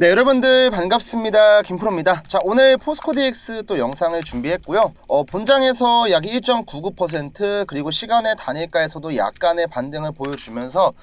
네 여러분들 반갑습니다. 김프로입니다. 자 오늘 포스코DX 또 영상을 준비했고요. 어, 본장에서 약 1.99% 그리고 시간의 단일가에서도 약간의 반등을 보여주면서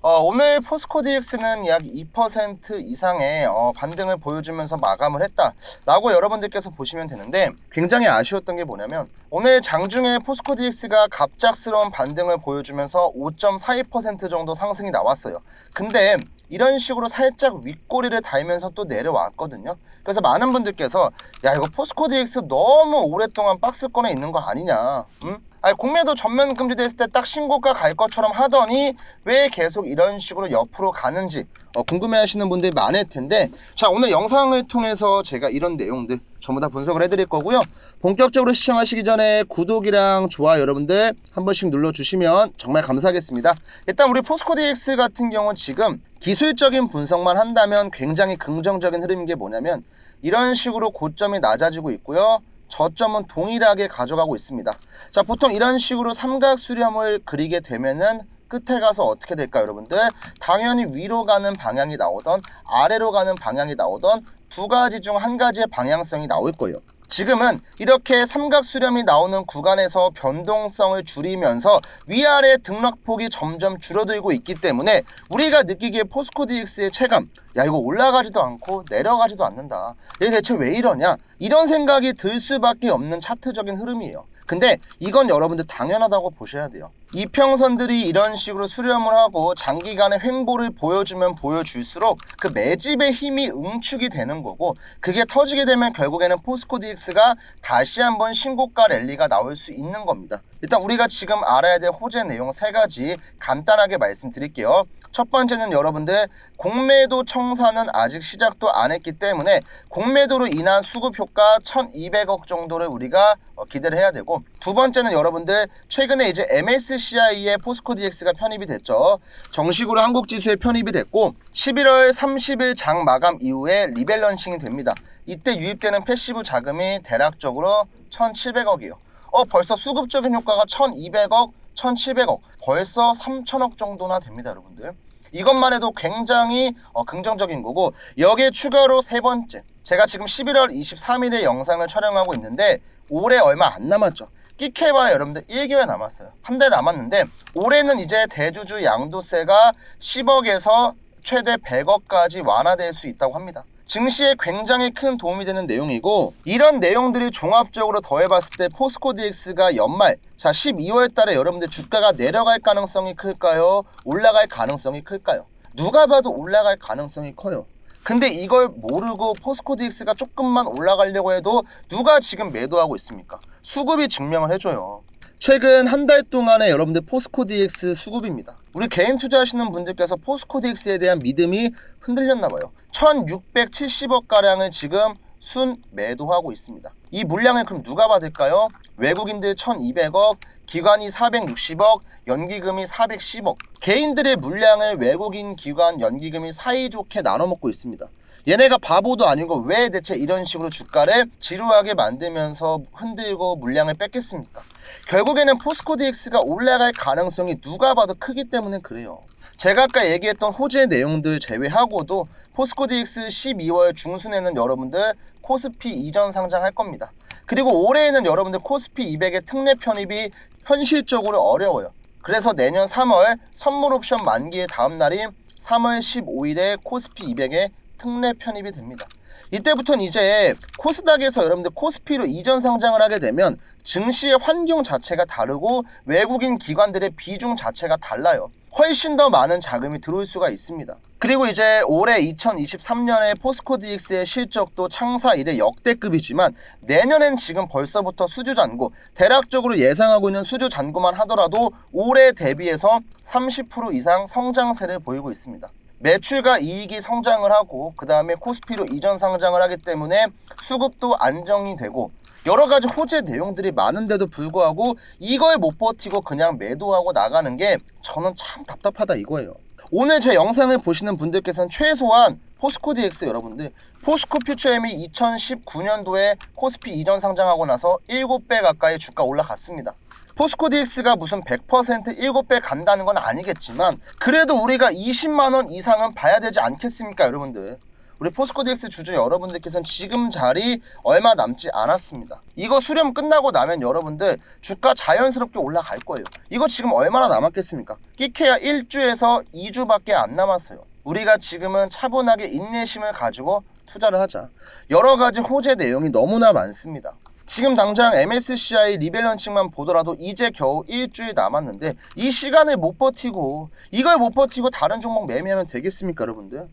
어, 오늘 포스코DX는 약 2% 이상의 어, 반등을 보여주면서 마감을 했다 라고 여러분들께서 보시면 되는데 굉장히 아쉬웠던 게 뭐냐면 오늘 장중에 포스코DX가 갑작스러운 반등을 보여주면서 5.42% 정도 상승이 나왔어요. 근데 이런 식으로 살짝 윗꼬리를 달면서 또 내려왔거든요. 그래서 많은 분들께서 야 이거 포스코 DX 너무 오랫동안 박스권에 있는 거 아니냐? 응? 아니 공매도 전면 금지됐을 때 딱 신고가 갈 것처럼 하더니 왜 계속 이런 식으로 옆으로 가는지 어, 궁금해하시는 분들이 많을 텐데 자 오늘 영상을 통해서 제가 이런 내용들 전부 다 분석을 해드릴 거고요. 본격적으로 시청하시기 전에 구독이랑 좋아요 여러분들 한 번씩 눌러주시면 정말 감사하겠습니다. 일단 우리 포스코 DX 같은 경우 지금 기술적인 분석만 한다면 굉장히 긍정적인 흐름인 게 뭐냐면 이런 식으로 고점이 낮아지고 있고요. 저점은 동일하게 가져가고 있습니다. 자, 보통 이런 식으로 삼각 수렴을 그리게 되면은 끝에 가서 어떻게 될까요, 여러분들? 당연히 위로 가는 방향이 나오던 아래로 가는 방향이 나오던 두 가지 중 한 가지의 방향성이 나올 거예요. 지금은 이렇게 삼각 수렴이 나오는 구간에서 변동성을 줄이면서 위아래 등락폭이 점점 줄어들고 있기 때문에 우리가 느끼기에 포스코 DX의 체감 야 이거 올라가지도 않고 내려가지도 않는다 이게 대체 왜 이러냐 이런 생각이 들 수밖에 없는 차트적인 흐름이에요 근데 이건 여러분들 당연하다고 보셔야 돼요 이평선들이 이런 식으로 수렴을 하고 장기간의 횡보를 보여주면 보여줄수록 그 매집의 힘이 응축이 되는 거고 그게 터지게 되면 결국에는 포스코 DX가 다시 한번 신고가 랠리가 나올 수 있는 겁니다. 일단 우리가 지금 알아야 될 호재 내용 세 가지 간단하게 말씀드릴게요. 첫 번째는 여러분들 공매도 청산은 아직 시작도 안 했기 때문에 공매도로 인한 수급 효과 1200억 정도를 우리가 어, 기대를 해야 되고 두 번째는 여러분들 최근에 이제 MSCI에 포스코 DX가 편입이 됐죠. 정식으로 한국 지수에 편입이 됐고 11월 30일 장 마감 이후에 리밸런싱이 됩니다. 이때 유입되는 패시브 자금이 대략적으로 1,700억이에요. 어 벌써 수급적인 효과가 1,200억, 1,700억, 벌써 3,000억 정도나 됩니다, 여러분들. 이것만 해도 굉장히 어, 긍정적인 거고 여기에 추가로 세 번째 제가 지금 11월 23일에 영상을 촬영하고 있는데 올해 얼마 안 남았죠. 끼케바 여러분들 1개월 남았어요. 한 달 남았는데 올해는 이제 대주주 양도세가 10억에서 최대 100억까지 완화될 수 있다고 합니다. 증시에 굉장히 큰 도움이 되는 내용이고 이런 내용들이 종합적으로 더해봤을 때 포스코 DX가 연말 자 12월 달에 여러분들 주가가 내려갈 가능성이 클까요? 올라갈 가능성이 클까요? 누가 봐도 올라갈 가능성이 커요. 근데 이걸 모르고 포스코 DX가 조금만 올라가려고 해도 누가 지금 매도하고 있습니까? 수급이 증명을 해줘요. 최근 한 달 동안의 여러분들 포스코 DX 수급입니다. 우리 개인 투자하시는 분들께서 포스코 DX에 대한 믿음이 흔들렸나 봐요. 1670억 가량을 지금 순 매도하고 있습니다. 이 물량을 그럼 누가 받을까요? 외국인들 1200억, 기관이 460억, 연기금이 410억. 개인들의 물량을 외국인 기관 연기금이 사이좋게 나눠 먹고 있습니다. 얘네가 바보도 아니고 왜 대체 이런 식으로 주가를 지루하게 만들면서 흔들고 물량을 뺏겠습니까? 결국에는 포스코 DX가 올라갈 가능성이 누가 봐도 크기 때문에 그래요. 제가 아까 얘기했던 호재 내용들 제외하고도 포스코 DX 12월 중순에는 여러분들 코스피 이전 상장할 겁니다. 그리고 올해에는 여러분들 코스피 200의 특례 편입이 현실적으로 어려워요. 그래서 내년 3월 선물 옵션 만기의 다음 날인 3월 15일에 코스피 200에 특례 편입이 됩니다. 이때부터는 이제 코스닥에서 여러분들 코스피로 이전 상장을 하게 되면 증시의 환경 자체가 다르고 외국인 기관들의 비중 자체가 달라요. 훨씬 더 많은 자금이 들어올 수가 있습니다. 그리고 이제 올해 2023년에 포스코 DX의 실적도 창사 이래 역대급이지만 내년엔 지금 벌써부터 수주 잔고 대략적으로 예상하고 있는 수주 잔고만 하더라도 올해 대비해서 30% 이상 성장세를 보이고 있습니다. 매출과 이익이 성장을 하고 그 다음에 코스피로 이전 상장을 하기 때문에 수급도 안정이 되고 여러 가지 호재 내용들이 많은데도 불구하고 이걸 못 버티고 그냥 매도하고 나가는 게 저는 참 답답하다 이거예요. 오늘 제 영상을 보시는 분들께서는 최소한 포스코 DX 여러분들 포스코 퓨처엠이 2019년도에 코스피 이전 상장하고 나서 7배 가까이 주가 올라갔습니다. 포스코 DX가 무슨 100% 7배 간다는 건 아니겠지만 그래도 우리가 20만 원 이상은 봐야 되지 않겠습니까, 여러분들? 우리 포스코DX 주주 여러분들께서는 지금 자리 얼마 남지 않았습니다. 이거 수렴 끝나고 나면 여러분들 주가 자연스럽게 올라갈 거예요. 이거 지금 얼마나 남았겠습니까? 끼케야 1주에서 2주밖에 안 남았어요. 우리가 지금은 차분하게 인내심을 가지고 투자를 하자. 여러 가지 호재 내용이 너무나 많습니다. 지금 당장 MSCI 리밸런싱만 보더라도 이제 겨우 일주일 남았는데 이 시간을 못 버티고 이걸 못 버티고 다른 종목 매매하면 되겠습니까 여러분들?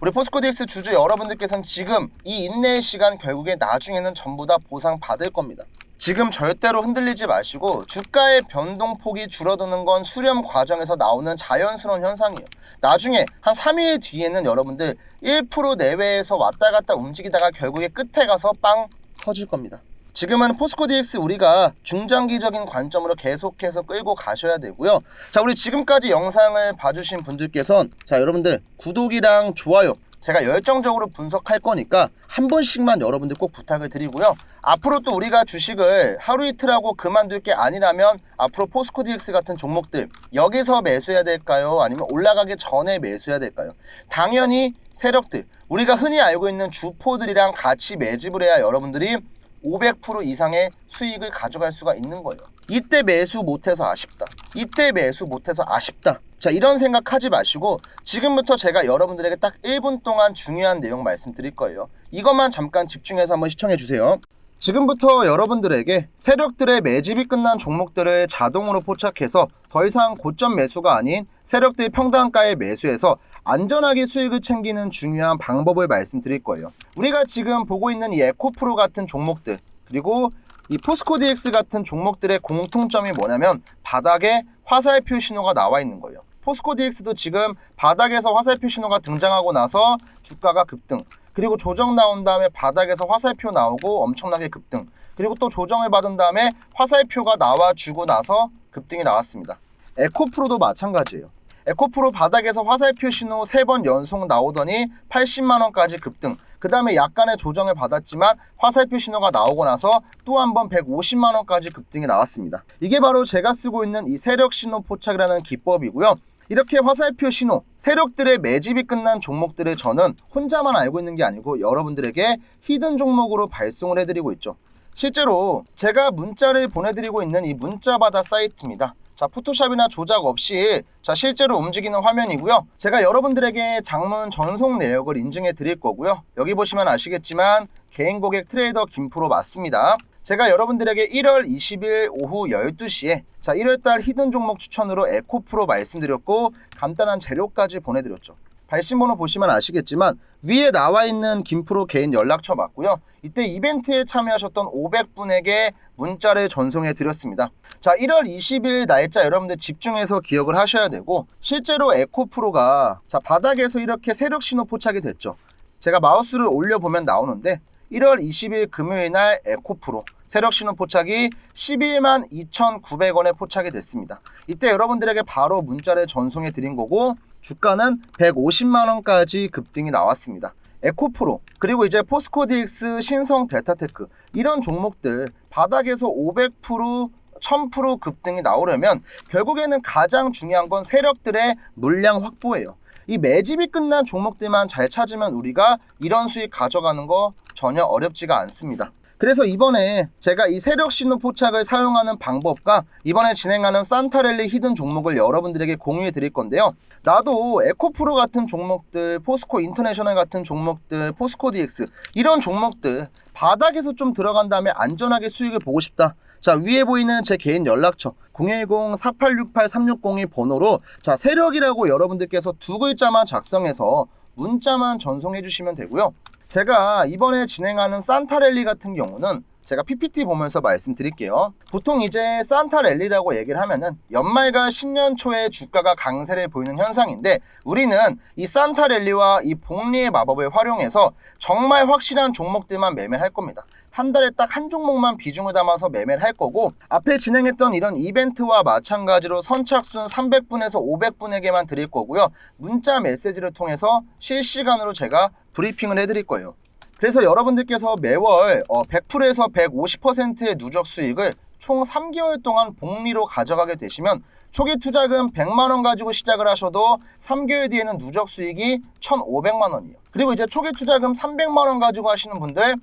우리 포스코DX 주주 여러분들께서는 지금 이 인내의 시간 결국에 나중에는 전부 다 보상 받을 겁니다. 지금 절대로 흔들리지 마시고 주가의 변동폭이 줄어드는 건 수렴 과정에서 나오는 자연스러운 현상이에요. 나중에 한 3일 뒤에는 여러분들 1% 내외에서 왔다 갔다 움직이다가 결국에 끝에 가서 빵 터질 겁니다. 지금은 포스코 DX 우리가 중장기적인 관점으로 계속해서 끌고 가셔야 되고요. 자, 우리 지금까지 영상을 봐주신 분들께선 자, 여러분들 구독이랑 좋아요 제가 열정적으로 분석할 거니까 한 번씩만 여러분들 꼭 부탁을 드리고요. 앞으로 또 우리가 주식을 하루 이틀 하고 그만둘 게 아니라면 앞으로 포스코 DX 같은 종목들 여기서 매수해야 될까요? 아니면 올라가기 전에 매수해야 될까요? 당연히 세력들 우리가 흔히 알고 있는 주포들이랑 같이 매집을 해야 여러분들이 500% 이상의 수익을 가져갈 수가 있는 거예요. 이때 매수 못해서 아쉽다. 이때 매수 못해서 아쉽다. 자, 이런 생각하지 마시고 지금부터 제가 여러분들에게 딱 1분 동안 중요한 내용 말씀드릴 거예요. 이것만 잠깐 집중해서 한번 시청해 주세요. 지금부터 여러분들에게 세력들의 매집이 끝난 종목들을 자동으로 포착해서 더 이상 고점 매수가 아닌 세력들 평단가에 매수해서 안전하게 수익을 챙기는 중요한 방법을 말씀드릴 거예요. 우리가 지금 보고 있는 이 에코프로 같은 종목들 그리고 이 포스코 DX 같은 종목들의 공통점이 뭐냐면 바닥에 화살표 신호가 나와 있는 거예요. 포스코 DX도 지금 바닥에서 화살표 신호가 등장하고 나서 주가가 급등. 그리고 조정 나온 다음에 바닥에서 화살표 나오고 엄청나게 급등. 그리고 또 조정을 받은 다음에 화살표가 나와주고 나서 급등이 나왔습니다. 에코프로도 마찬가지예요. 에코프로 바닥에서 화살표 신호 3번 연속 나오더니 80만원까지 급등. 그 다음에 약간의 조정을 받았지만 화살표 신호가 나오고 나서 또 한 번 150만원까지 급등이 나왔습니다. 이게 바로 제가 쓰고 있는 이 세력 신호 포착이라는 기법이고요. 이렇게 화살표 신호, 세력들의 매집이 끝난 종목들을 저는 혼자만 알고 있는 게 아니고 여러분들에게 히든 종목으로 발송을 해드리고 있죠. 실제로 제가 문자를 보내드리고 있는 이 문자바다 사이트입니다. 자, 포토샵이나 조작 없이 자, 실제로 움직이는 화면이고요. 제가 여러분들에게 장문 전송 내역을 인증해 드릴 거고요. 여기 보시면 아시겠지만 개인 고객 트레이더 김프로 맞습니다. 제가 여러분들에게 1월 20일 오후 12시에 자, 1월달 히든 종목 추천으로 에코프로 말씀드렸고 간단한 재료까지 보내드렸죠. 발신번호 보시면 아시겠지만 위에 나와 있는 김프로 개인 연락처 맞고요. 이때 이벤트에 참여하셨던 500분에게 문자를 전송해 드렸습니다. 자, 1월 20일 날짜 여러분들 집중해서 기억을 하셔야 되고 실제로 에코프로가 자, 바닥에서 이렇게 세력 신호 포착이 됐죠. 제가 마우스를 올려보면 나오는데 1월 20일 금요일 날 에코프로 세력 신호 포착이 11만 2,900원에 포착이 됐습니다. 이때 여러분들에게 바로 문자를 전송해 드린 거고 주가는 150만 원까지 급등이 나왔습니다. 에코프로 그리고 이제 포스코 DX 신성 델타테크 이런 종목들 바닥에서 500% 1000% 급등이 나오려면 결국에는 가장 중요한 건 세력들의 물량 확보예요. 이 매집이 끝난 종목들만 잘 찾으면 우리가 이런 수익 가져가는 거 전혀 어렵지가 않습니다. 그래서 이번에 제가 이 세력 신호 포착을 사용하는 방법과 이번에 진행하는 산타랠리 히든 종목을 여러분들에게 공유해 드릴 건데요. 나도 에코프로 같은 종목들, 포스코 인터내셔널 같은 종목들, 포스코 DX 이런 종목들 바닥에서 좀 들어간 다음에 안전하게 수익을 보고 싶다. 자, 위에 보이는 제 개인 연락처 010-4868-360이 번호로 자, 세력이라고 여러분들께서 두 글자만 작성해서 문자만 전송해 주시면 되고요. 제가 이번에 진행하는 산타랠리 같은 경우는 제가 PPT 보면서 말씀드릴게요. 보통 이제 산타랠리라고 얘기를 하면은 연말과 신년 초에 주가가 강세를 보이는 현상인데 우리는 이 산타랠리와 이 복리의 마법을 활용해서 정말 확실한 종목들만 매매할 겁니다. 한 달에 딱 한 종목만 비중을 담아서 매매를 할 거고 앞에 진행했던 이런 이벤트와 마찬가지로 선착순 300분에서 500분에게만 드릴 거고요. 문자 메시지를 통해서 실시간으로 제가 브리핑을 해드릴 거예요. 그래서 여러분들께서 매월 어, 100%에서 150%의 누적 수익을 총 3개월 동안 복리로 가져가게 되시면 초기 투자금 100만 원 가지고 시작을 하셔도 3개월 뒤에는 누적 수익이 1,500만 원이에요. 그리고 이제 초기 투자금 300만 원 가지고 하시는 분들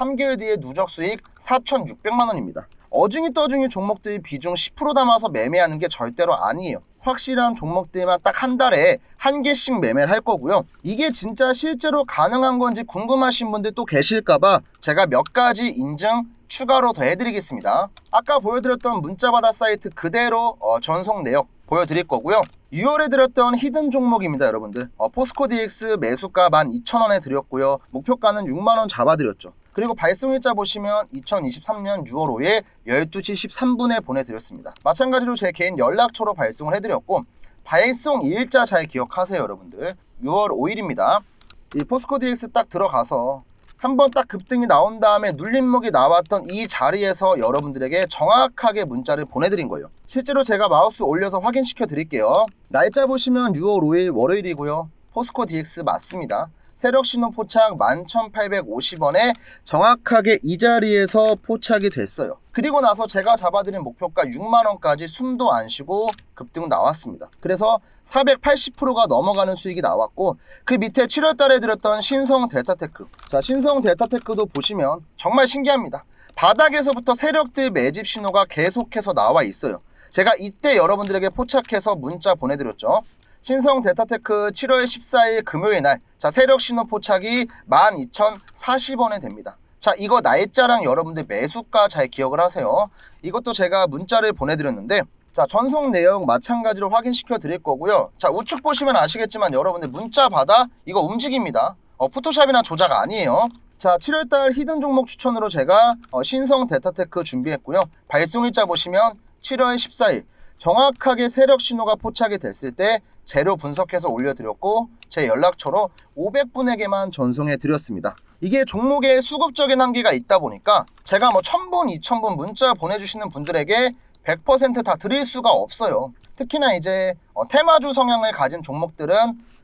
3개월 뒤에 누적 수익 4,600만 원입니다. 어중이 떠중이 종목들 비중 10% 담아서 매매하는 게 절대로 아니에요. 확실한 종목들만 딱 한 달에 한 개씩 매매를 할 거고요. 이게 진짜 실제로 가능한 건지 궁금하신 분들 또 계실까봐 제가 몇 가지 인증 추가로 더 해드리겠습니다. 아까 보여드렸던 문자바다 사이트 그대로 어, 전송 내역 보여드릴 거고요. 6월에 드렸던 히든 종목입니다, 여러분들. 어, 포스코 DX 매수가 12,000원에 드렸고요. 목표가는 6만원 잡아드렸죠. 그리고 발송일자 보시면 2023년 6월 5일 12시 13분에 보내드렸습니다. 마찬가지로 제 개인 연락처로 발송을 해드렸고 발송 일자 잘 기억하세요, 여러분들. 6월 5일입니다. 이 포스코 DX 딱 들어가서 한번 딱 급등이 나온 다음에 눌림목이 나왔던 이 자리에서 여러분들에게 정확하게 문자를 보내드린 거예요. 실제로 제가 마우스 올려서 확인시켜 드릴게요. 날짜 보시면 6월 5일 월요일이고요. 포스코 DX 맞습니다. 세력 신호 포착 11,850원에 정확하게 이 자리에서 포착이 됐어요. 그리고 나서 제가 잡아드린 목표가 6만원까지 숨도 안 쉬고 급등 나왔습니다. 그래서 480%가 넘어가는 수익이 나왔고 그 밑에 7월 달에 들었던 신성 델타테크. 자, 신성 델타테크도 보시면 정말 신기합니다. 바닥에서부터 세력들 매집 신호가 계속해서 나와 있어요. 제가 이때 여러분들에게 포착해서 문자 보내드렸죠. 신성 델타테크 7월 14일 금요일 날, 자, 세력 신호 포착이 12,040원에 됩니다. 자, 이거 날짜랑 여러분들 매수가 잘 기억을 하세요. 이것도 제가 문자를 보내드렸는데, 자, 전송 내용 마찬가지로 확인시켜 드릴 거고요. 자, 우측 보시면 아시겠지만 여러분들 문자 받아 이거 움직입니다. 어, 포토샵이나 조작 아니에요. 자, 7월달 히든 종목 추천으로 제가 어, 신성 데타테크 준비했고요. 발송일자 보시면 7월 14일 정확하게 세력 신호가 포착이 됐을 때 재료 분석해서 올려드렸고 제 연락처로 500분에게만 전송해 드렸습니다. 이게 종목에 수급적인 한계가 있다 보니까 제가 뭐 1000분, 2000분 문자 보내주시는 분들에게 100%다 드릴 수가 없어요. 특히나 이제 어, 테마주 성향을 가진 종목들은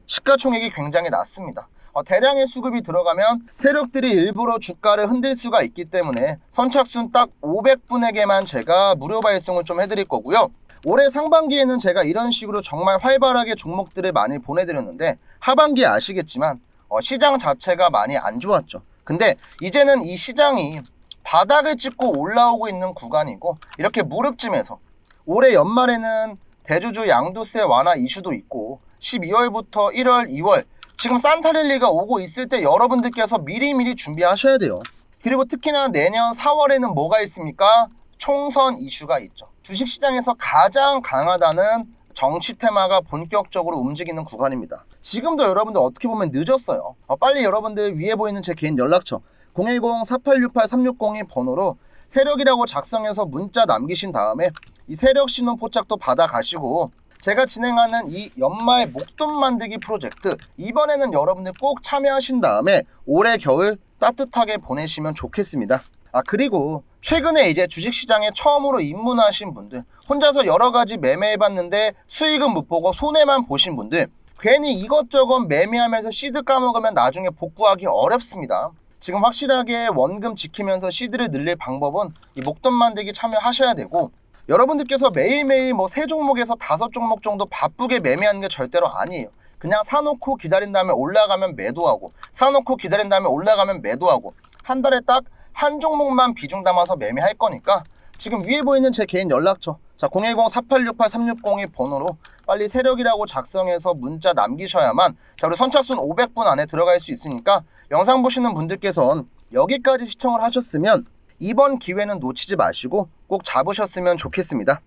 시가총액이 굉장히 낮습니다. 어, 대량의 수급이 들어가면 세력들이 일부러 주가를 흔들 수가 있기 때문에 선착순 딱 500분에게만 제가 무료 발송을 좀 해드릴 거고요. 올해 상반기에는 제가 이런 식으로 정말 활발하게 종목들을 많이 보내드렸는데 하반기에 아시겠지만 어, 시장 자체가 많이 안 좋았죠. 근데 이제는 이 시장이 바닥을 찍고 올라오고 있는 구간이고 이렇게 무릎쯤에서 올해 연말에는 대주주 양도세 완화 이슈도 있고 12월부터 1월, 2월 지금 산타랠리가 오고 있을 때 여러분들께서 미리미리 준비하셔야 돼요. 그리고 특히나 내년 4월에는 뭐가 있습니까? 총선 이슈가 있죠. 주식시장에서 가장 강하다는 정치 테마가 본격적으로 움직이는 구간입니다. 지금도 여러분들 어떻게 보면 늦었어요. 어, 빨리 여러분들 위에 보이는 제 개인 연락처 010-4868-360의 번호로 세력이라고 작성해서 문자 남기신 다음에 이 세력 신호 포착도 받아가시고 제가 진행하는 이 연말 목돈 만들기 프로젝트 이번에는 여러분들 꼭 참여하신 다음에 올해 겨울 따뜻하게 보내시면 좋겠습니다. 아 그리고 최근에 이제 주식시장에 처음으로 입문하신 분들 혼자서 여러 가지 매매해봤는데 수익은 못 보고 손해만 보신 분들 괜히 이것저것 매매하면서 시드 까먹으면 나중에 복구하기 어렵습니다. 지금 확실하게 원금 지키면서 시드를 늘릴 방법은 이 목돈 만들기 참여하셔야 되고 여러분들께서 매일매일 뭐 세 종목에서 다섯 종목 정도 바쁘게 매매하는 게 절대로 아니에요. 그냥 사놓고 기다린 다음에 올라가면 매도하고 사놓고 기다린 다음에 올라가면 매도하고 한 달에 딱 한 종목만 비중 담아서 매매할 거니까 지금 위에 보이는 제 개인 연락처 자 010-4868-360의 번호로 빨리 세력이라고 작성해서 문자 남기셔야만 자 우리 선착순 500분 안에 들어갈 수 있으니까 영상 보시는 분들께서는 여기까지 시청을 하셨으면 이번 기회는 놓치지 마시고 꼭 잡으셨으면 좋겠습니다.